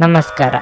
ನಮಸ್ಕಾರ.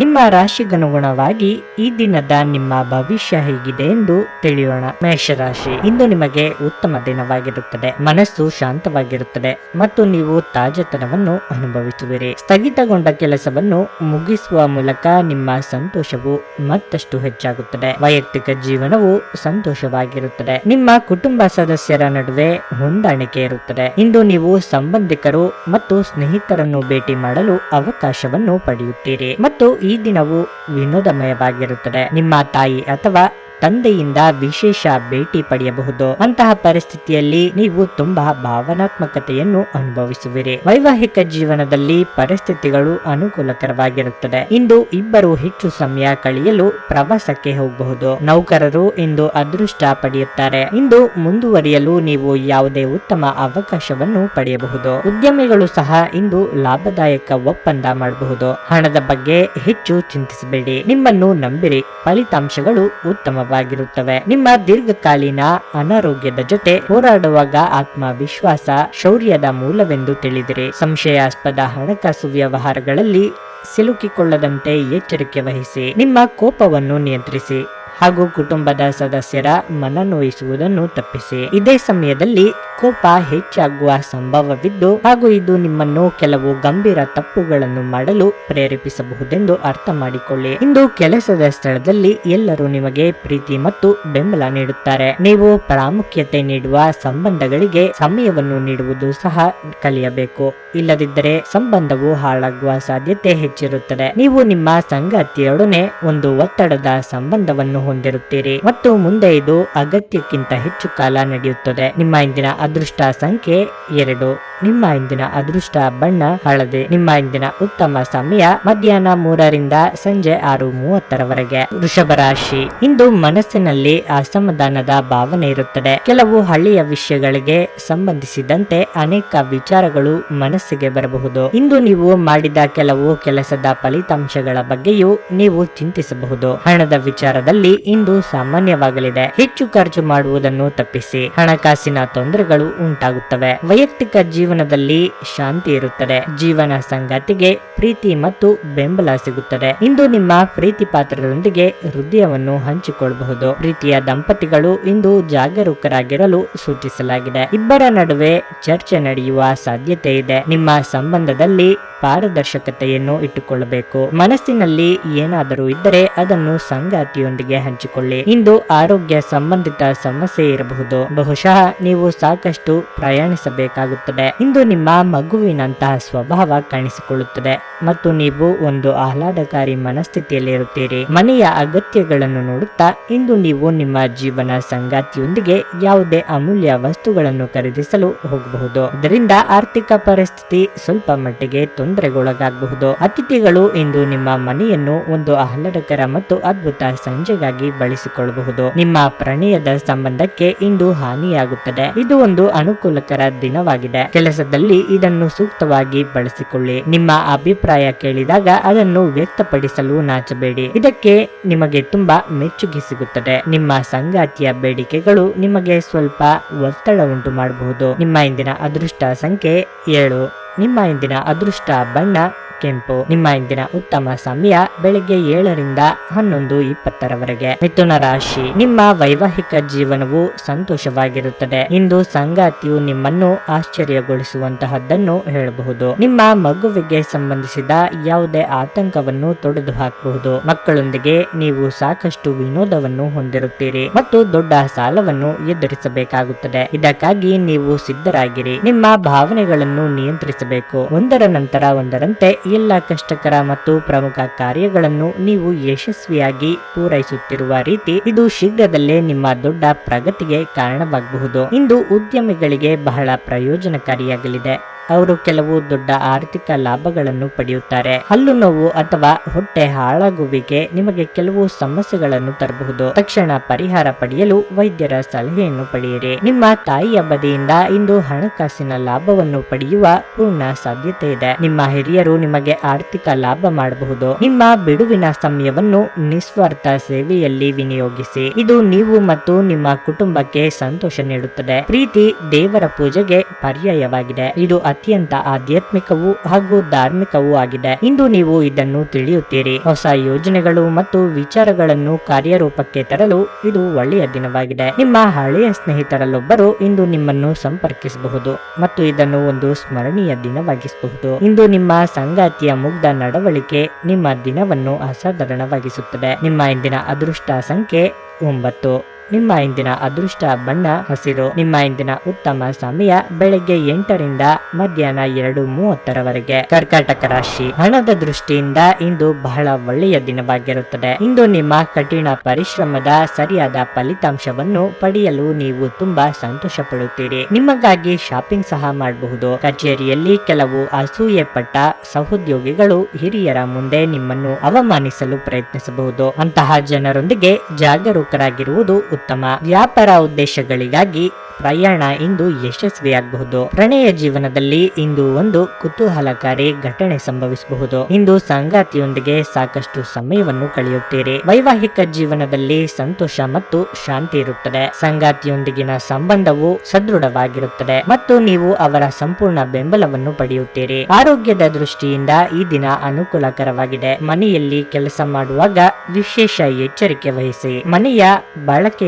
ನಿಮ್ಮ ರಾಶಿಗನುಗುಣವಾಗಿ ಈ ದಿನದ ನಿಮ್ಮ ಭವಿಷ್ಯ ಹೇಗಿದೆ ಎಂದು ತಿಳಿಯೋಣ. ಮೇಷರಾಶಿ, ಇಂದು ನಿಮಗೆ ಉತ್ತಮ ದಿನವಾಗಿರುತ್ತದೆ. ಮನಸ್ಸು ಶಾಂತವಾಗಿರುತ್ತದೆ ಮತ್ತು ನೀವು ತಾಜತನವನ್ನು ಅನುಭವಿಸುವಿರಿ. ಸ್ಥಗಿತಗೊಂಡ ಕೆಲಸವನ್ನು ಮುಗಿಸುವ ಮೂಲಕ ನಿಮ್ಮ ಸಂತೋಷವು ಮತ್ತಷ್ಟು ಹೆಚ್ಚಾಗುತ್ತದೆ. ವೈಯಕ್ತಿಕ ಜೀವನವು ಸಂತೋಷವಾಗಿರುತ್ತದೆ. ನಿಮ್ಮ ಕುಟುಂಬ ಸದಸ್ಯರ ನಡುವೆ ಹೊಂದಾಣಿಕೆ ಇರುತ್ತದೆ. ಇಂದು ನೀವು ಸಂಬಂಧಿಕರು ಮತ್ತು ಸ್ನೇಹಿತರನ್ನು ಭೇಟಿ ಮಾಡಲು ಅವಕಾಶವನ್ನು ಪಡೆಯುತ್ತೀರಿ. ಮತ್ತು ದಿನವು ವಿನೋದಮಯವಾಗಿರುತ್ತದೆ. ನಿಮ್ಮ ತಾಯಿ ಅಥವಾ ತಂದೆಯಿಂದ ವಿಶೇಷ ಭೇಟಿ ಪಡೆಯಬಹುದು. ಅಂತಹ ಪರಿಸ್ಥಿತಿಯಲ್ಲಿ ನೀವು ತುಂಬಾ ಭಾವನಾತ್ಮಕತೆಯನ್ನು ಅನುಭವಿಸುವಿರಿ. ವೈವಾಹಿಕ ಜೀವನದಲ್ಲಿ ಪರಿಸ್ಥಿತಿಗಳು ಅನುಕೂಲಕರವಾಗಿರುತ್ತದೆ. ಇಂದು ಇಬ್ಬರು ಹೆಚ್ಚು ಸಮಯ ಕಳೆಯಲು ಪ್ರವಾಸಕ್ಕೆ ಹೋಗಬಹುದು. ನೌಕರರು ಇಂದು ಅದೃಷ್ಟ ಪಡೆಯುತ್ತಾರೆ. ಇಂದು ಮುಂದುವರಿಯಲು ನೀವು ಯಾವುದೇ ಉತ್ತಮ ಅವಕಾಶವನ್ನು ಪಡೆಯಬಹುದು. ಉದ್ಯಮಿಗಳು ಸಹ ಇಂದು ಲಾಭದಾಯಕ ಒಪ್ಪಂದ ಮಾಡಬಹುದು. ಹಣದ ಬಗ್ಗೆ ಹೆಚ್ಚು ಚಿಂತಿಸಬೇಡಿ. ನಿಮ್ಮನ್ನು ನಂಬಿರಿ. ಫಲಿತಾಂಶಗಳು ಉತ್ತಮವಾಗಿರುತ್ತವೆ ನಿಮ್ಮ ದೀರ್ಘಕಾಲೀನ ಅನಾರೋಗ್ಯದ ಜೊತೆ ಹೋರಾಡುವಾಗ ಆತ್ಮವಿಶ್ವಾಸ ಶೌರ್ಯದ ಮೂಲವೆಂದು ತಿಳಿದಿರಿ. ಸಂಶಯಾಸ್ಪದ ಹಣಕಾಸು ವ್ಯವಹಾರಗಳಲ್ಲಿ ಸಿಲುಕಿಕೊಳ್ಳದಂತೆ ಎಚ್ಚರಿಕೆ ವಹಿಸಿ. ನಿಮ್ಮ ಕೋಪವನ್ನು ನಿಯಂತ್ರಿಸಿ. ಹಾಗೂ ಕುಟುಂಬದ ಸದಸ್ಯರ ಮನನೋಯಿಸುವುದನ್ನು ತಪ್ಪಿಸಿ. ಇದೇ ಸಮಯದಲ್ಲಿ ಕೋಪ ಹೆಚ್ಚಾಗುವ ಸಂಭವವಿದ್ದು ಹಾಗೂ ಇದು ನಿಮ್ಮನ್ನು ಕೆಲವು ಗಂಭೀರ ತಪ್ಪುಗಳನ್ನು ಮಾಡಲು ಪ್ರೇರೇಪಿಸಬಹುದೆಂದು ಅರ್ಥ ಮಾಡಿಕೊಳ್ಳಿ. ಇಂದು ಕೆಲಸದ ಸ್ಥಳದಲ್ಲಿ ಎಲ್ಲರೂ ನಿಮಗೆ ಪ್ರೀತಿ ಮತ್ತು ಬೆಂಬಲ ನೀಡುತ್ತಾರೆ. ನೀವು ಪ್ರಾಮುಖ್ಯತೆ ನೀಡುವ ಸಂಬಂಧಗಳಿಗೆ ಸಮಯವನ್ನು ನೀಡುವುದು ಸಹ ಕಲಿಯಬೇಕು. ಇಲ್ಲದಿದ್ದರೆ ಸಂಬಂಧವು ಹಾಳಾಗುವ ಸಾಧ್ಯತೆ ಹೆಚ್ಚಿರುತ್ತದೆ. ನೀವು ನಿಮ್ಮ ಸಂಗಾತಿಯೊಡನೆ ಒಂದು ಒತ್ತಡದ ಸಂಬಂಧವನ್ನು ಹೊಂದಿರುತ್ತೀರಿ. ಮತ್ತು ಮುಂದೆ ಇದು ಅಗತ್ಯಕ್ಕಿಂತ ಹೆಚ್ಚು ಕಾಲ ನಡೆಯುತ್ತದೆ. ನಿಮ್ಮ ಇಂದಿನ ಅದೃಷ್ಟ ಸಂಖ್ಯೆ ಎರಡು. ನಿಮ್ಮ ಇಂದಿನ ಅದೃಷ್ಟ ಬಣ್ಣ ಹಳದಿ. ನಿಮ್ಮ ಇಂದಿನ ಉತ್ತಮ ಸಮಯ ಮಧ್ಯಾಹ್ನ ಮೂರರಿಂದ ಸಂಜೆ ಆರು ಮೂವತ್ತರವರೆಗೆ. ವೃಷಭ ರಾಶಿ. ಇಂದು ಮನಸ್ಸಿನಲ್ಲಿ ಅಸಮಾಧಾನದ ಭಾವನೆ ಇರುತ್ತದೆ. ಕೆಲವು ಹಳ್ಳಿಯ ವಿಷಯಗಳಿಗೆ ಸಂಬಂಧಿಸಿದಂತೆ ಅನೇಕ ವಿಚಾರಗಳು ಮನಸ್ಸಿಗೆ ಬರಬಹುದು. ಇಂದು ನೀವು ಮಾಡಿದ ಕೆಲವು ಕೆಲಸದ ಫಲಿತಾಂಶಗಳ ಬಗ್ಗೆಯೂ ನೀವು ಚಿಂತಿಸಬಹುದು. ಹಣದ ವಿಚಾರದಲ್ಲಿ ಇಂದು ಸಾಮಾನ್ಯವಾಗಲಿದೆ. ಹೆಚ್ಚು ಖರ್ಚು ಮಾಡುವುದನ್ನು ತಪ್ಪಿಸಿ ಹಣಕಾಸಿನ ತೊಂದರೆಗಳು ಉಂಟಾಗುತ್ತವೆ. ವೈಯಕ್ತಿಕ ಜೀವನದಲ್ಲಿ ಶಾಂತಿ ಇರುತ್ತದೆ. ಜೀವನ ಸಂಗಾತಿಗೆ ಪ್ರೀತಿ ಮತ್ತು ಬೆಂಬಲ ಸಿಗುತ್ತದೆ. ಇಂದು ನಿಮ್ಮ ಪ್ರೀತಿ ಪಾತ್ರದೊಂದಿಗೆ ಹೃದಯವನ್ನು ಹಂಚಿಕೊಳ್ಳಬಹುದು. ಪ್ರೀತಿಯ ದಂಪತಿಗಳು ಇಂದು ಜಾಗರೂಕರಾಗಿರಲು ಸೂಚಿಸಲಾಗಿದೆ. ಇಬ್ಬರ ನಡುವೆ ಚರ್ಚೆ ನಡೆಯುವ ಸಾಧ್ಯತೆ ಇದೆ. ನಿಮ್ಮ ಸಂಬಂಧದಲ್ಲಿ ಪಾರದರ್ಶಕತೆಯನ್ನು ಇಟ್ಟುಕೊಳ್ಳಬೇಕು. ಮನಸ್ಸಿನಲ್ಲಿ ಏನಾದರೂ ಇದ್ದರೆ ಅದನ್ನು ಸಂಗಾತಿಯೊಂದಿಗೆ ಹಂಚಿಕೊಳ್ಳಿ. ಇಂದು ಆರೋಗ್ಯ ಸಂಬಂಧಿತ ಸಮಸ್ಯೆ ಇರಬಹುದು. ಬಹುಶಃ ನೀವು ಸಾಕಷ್ಟು ಪ್ರಯಾಣಿಸಬೇಕಾಗುತ್ತದೆ. ಇಂದು ನಿಮ್ಮ ಮಗುವಿನಂತಹ ಸ್ವಭಾವ ಕಾಣಿಸಿಕೊಳ್ಳುತ್ತದೆ. ಮತ್ತು ನೀವು ಒಂದು ಆಹ್ಲಾದಕಾರಿ ಮನಸ್ಥಿತಿಯಲ್ಲಿ ಇರುತ್ತೀರಿ ಮನೆಯ ಅಗತ್ಯಗಳನ್ನು ನೋಡುತ್ತಾ ಇಂದು ನೀವು ನಿಮ್ಮ ಜೀವನ ಸಂಗಾತಿಯೊಂದಿಗೆ ಯಾವುದೇ ಅಮೂಲ್ಯ ವಸ್ತುಗಳನ್ನು ಖರೀದಿಸಲು ಹೋಗಬಹುದು. ಇದರಿಂದ ಆರ್ಥಿಕ ಪರಿಸ್ಥಿತಿ ಸ್ವಲ್ಪ ಮಟ್ಟಿಗೆ ತೊಂದರೆಗೊಳಗಾಗಬಹುದು. ಅತಿಥಿಗಳು ಇಂದು ನಿಮ್ಮ ಮನೆಯನ್ನು ಒಂದು ಆಹ್ಲಾದಕರ ಮತ್ತು ಅದ್ಭುತ ಸಂಜೆಗಾಗಿ ಬಳಸಿಕೊಳ್ಳಬಹುದು. ನಿಮ್ಮ ಪ್ರಣಯದ ಸಂಬಂಧಕ್ಕೆ ಇಂದು ಹಾನಿಯಾಗುತ್ತದೆ. ಇದು ಒಂದು ಅನುಕೂಲಕರ ದಿನವಾಗಿದೆ. ಕೆಲಸದಲ್ಲಿ ಇದನ್ನು ಸೂಕ್ತವಾಗಿ ಬಳಸಿಕೊಳ್ಳಿ. ನಿಮ್ಮ ಅಭಿಪ್ರಾಯ ಕೇಳಿದಾಗ ಅದನ್ನು ವ್ಯಕ್ತಪಡಿಸಲು ನಾಚಬೇಡಿ. ಇದಕ್ಕೆ ನಿಮಗೆ ತುಂಬಾ ಮೆಚ್ಚುಗೆ ಸಿಗುತ್ತದೆ. ನಿಮ್ಮ ಸಂಗಾತಿಯ ಬೇಡಿಕೆಗಳು ನಿಮಗೆ ಸ್ವಲ್ಪ ಒತ್ತಡ ಉಂಟು ಮಾಡಬಹುದು. ನಿಮ್ಮ ಇಂದಿನ ಅದೃಷ್ಟ ಸಂಖ್ಯೆ ಏಳು. ನಿಮ್ಮ ಇಂದಿನ ಅದೃಷ್ಟ ಬಣ್ಣ ಕೆಂಪು ನಿಮ್ಮ ಇಂದಿನ ಉತ್ತಮ ಸಮಯ ಬೆಳಿಗ್ಗೆ ಏಳರಿಂದ ಹನ್ನೊಂದು ಇಪ್ಪತ್ತರವರೆಗೆ. ಮಿಥುನ ರಾಶಿ. ನಿಮ್ಮ ವೈವಾಹಿಕ ಜೀವನವು ಸಂತೋಷವಾಗಿರುತ್ತದೆ. ಇಂದು ಸಂಗಾತಿಯು ನಿಮ್ಮನ್ನು ಆಶ್ಚರ್ಯಗೊಳಿಸುವಂತಹದ್ದನ್ನು ಹೇಳಬಹುದು. ನಿಮ್ಮ ಮಗುವಿಗೆ ಸಂಬಂಧಿಸಿದ ಯಾವುದೇ ಆತಂಕವನ್ನು ತೊಡೆದು ಹಾಕಬಹುದು ಮಕ್ಕಳೊಂದಿಗೆ ನೀವು ಸಾಕಷ್ಟು ವಿನೋದವನ್ನು ಹೊಂದಿರುತ್ತೀರಿ ಮತ್ತು ದೊಡ್ಡ ಸಾಲವನ್ನು ಎದುರಿಸಬೇಕಾಗುತ್ತದೆ. ಇದಕ್ಕಾಗಿ ನೀವು ಸಿದ್ಧರಾಗಿರಿ. ನಿಮ್ಮ ಭಾವನೆಗಳನ್ನು ನಿಯಂತ್ರಿಸಬೇಕು. ಒಂದರ ನಂತರ ಒಂದರಂತೆ ಎಲ್ಲ ಕಷ್ಟಕರ ಮತ್ತು ಪ್ರಮುಖ ಕಾರ್ಯಗಳನ್ನು ನೀವು ಯಶಸ್ವಿಯಾಗಿ ಪೂರೈಸುತ್ತಿರುವ ರೀತಿ ಇದು ಶೀಘ್ರದಲ್ಲೇ ನಿಮ್ಮ ದೊಡ್ಡ ಪ್ರಗತಿಗೆ ಕಾರಣವಾಗಬಹುದು. ಇಂದು ಉದ್ಯಮಿಗಳಿಗೆ ಬಹಳ ಪ್ರಯೋಜನಕಾರಿಯಾಗಲಿದೆ. ಅವರು ಕೆಲವು ದೊಡ್ಡ ಆರ್ಥಿಕ ಲಾಭಗಳನ್ನು ಪಡೆಯುತ್ತಾರೆ. ಹಲ್ಲು ನೋವು ಅಥವಾ ಹೊಟ್ಟೆ ಹಾಳಾಗುವಿಕೆ ನಿಮಗೆ ಕೆಲವು ಸಮಸ್ಯೆಗಳನ್ನು ತರಬಹುದು. ತಕ್ಷಣ ಪರಿಹಾರ ಪಡೆಯಲು ವೈದ್ಯರ ಸಲಹೆಯನ್ನು ಪಡೆಯಿರಿ. ನಿಮ್ಮ ತಾಯಿಯ ಬದಿಯಿಂದ ಇಂದು ಹಣಕಾಸಿನ ಲಾಭವನ್ನು ಪಡೆಯುವ ಪೂರ್ಣ ಸಾಧ್ಯತೆ ಇದೆ. ನಿಮ್ಮ ಹಿರಿಯರು ನಿಮಗೆ ಆರ್ಥಿಕ ಲಾಭ ಮಾಡಬಹುದು. ನಿಮ್ಮ ಬಿಡುವಿನ ಸಮಯವನ್ನು ನಿಸ್ವಾರ್ಥ ಸೇವೆಯಲ್ಲಿ ವಿನಿಯೋಗಿಸಿ. ಇದು ನೀವು ಮತ್ತು ನಿಮ್ಮ ಕುಟುಂಬಕ್ಕೆ ಸಂತೋಷ ನೀಡುತ್ತದೆ. ಪ್ರೀತಿ ದೇವರ ಪೂಜೆಗೆ ಪರ್ಯಾಯವಾಗಿದೆ. ಇದು ಅತ್ಯಂತ ಆಧ್ಯಾತ್ಮಿಕವೂ ಹಾಗೂ ಧಾರ್ಮಿಕವೂ ಆಗಿದೆ. ಇಂದು ನೀವು ಇದನ್ನು ತಿಳಿಯುತ್ತೀರಿ. ಹೊಸ ಯೋಜನೆಗಳು ಮತ್ತು ವಿಚಾರಗಳನ್ನು ಕಾರ್ಯರೂಪಕ್ಕೆ ತರಲು ಇದು ಒಳ್ಳೆಯ ದಿನವಾಗಿದೆ. ನಿಮ್ಮ ಹಳೆಯ ಸ್ನೇಹಿತರಲ್ಲೊಬ್ಬರು ಇಂದು ನಿಮ್ಮನ್ನು ಸಂಪರ್ಕಿಸಬಹುದು ಮತ್ತು ಇದನ್ನು ಒಂದು ಸ್ಮರಣೀಯ ದಿನವಾಗಿಸಬಹುದು. ಇಂದು ನಿಮ್ಮ ಸಂಗಾತಿಯ ಮುಗ್ಧ ನಡವಳಿಕೆ ನಿಮ್ಮ ದಿನವನ್ನು ಅಸಾಧಾರಣವಾಗಿಸುತ್ತದೆ. ನಿಮ್ಮ ಇಂದಿನ ಅದೃಷ್ಟ ಸಂಖ್ಯೆ ಒಂಬತ್ತು. ನಿಮ್ಮ ಇಂದಿನ ಅದೃಷ್ಟ ಬಣ್ಣ, ಹಸಿರು. ನಿಮ್ಮ ಇಂದಿನ ಉತ್ತಮ ಸಮಯ ಬೆಳಗ್ಗೆ ಎಂಟರಿಂದ ಮಧ್ಯಾಹ್ನ ಎರಡು ಮೂವತ್ತರವರೆಗೆ. ಕರ್ಕಾಟಕ ರಾಶಿ. ಹಣದ ದೃಷ್ಟಿಯಿಂದ ಇಂದು ಬಹಳ ಒಳ್ಳೆಯ ದಿನವಾಗಿರುತ್ತದೆ. ಇಂದು ನಿಮ್ಮ ಕಠಿಣ ಪರಿಶ್ರಮದ ಸರಿಯಾದ ಫಲಿತಾಂಶವನ್ನು ಪಡೆಯಲು ನೀವು ತುಂಬಾ ಸಂತೋಷ ಪಡುತ್ತೀರಿ ನಿಮಗಾಗಿ ಶಾಪಿಂಗ್ ಸಹ ಮಾಡಬಹುದು. ಕಚೇರಿಯಲ್ಲಿ ಕೆಲವು ಅಸೂಯೆ ಪಟ್ಟ ಸಹೋದ್ಯೋಗಿಗಳು ಹಿರಿಯರ ಮುಂದೆ ನಿಮ್ಮನ್ನು ಅವಮಾನಿಸಲು ಪ್ರಯತ್ನಿಸಬಹುದು. ಅಂತಹ ಜನರೊಂದಿಗೆ ಜಾಗರೂಕರಾಗಿರುವುದು ಉತ್ತಮ ವ್ಯಾಪಾರ ಉದ್ದೇಶಗಳಿಗಾಗಿ ಪ್ರಯಾಣ ಇಂದು ಯಶಸ್ವಿಯಾಗಬಹುದು. ಪ್ರಣಯ ಜೀವನದಲ್ಲಿ ಇಂದು ಒಂದು ಕುತೂಹಲಕಾರಿ ಘಟನೆ ಸಂಭವಿಸಬಹುದು. ಇಂದು ಸಂಗಾತಿಯೊಂದಿಗೆ ಸಾಕಷ್ಟು ಸಮಯವನ್ನು ಕಳೆಯುತ್ತೀರಿ. ವೈವಾಹಿಕ ಜೀವನದಲ್ಲಿ ಸಂತೋಷ ಮತ್ತು ಶಾಂತಿ ಇರುತ್ತದೆ. ಸಂಗಾತಿಯೊಂದಿಗಿನ ಸಂಬಂಧವು ಸದೃಢವಾಗಿರುತ್ತದೆ ಮತ್ತು ನೀವು ಅವರ ಸಂಪೂರ್ಣ ಬೆಂಬಲವನ್ನು ಪಡೆಯುತ್ತೀರಿ. ಆರೋಗ್ಯದ ದೃಷ್ಟಿಯಿಂದ ಈ ದಿನ ಅನುಕೂಲಕರವಾಗಿದೆ. ಮನೆಯಲ್ಲಿ ಕೆಲಸ ಮಾಡುವಾಗ ವಿಶೇಷ ಎಚ್ಚರಿಕೆ ವಹಿಸಿ. ಮನೆಯ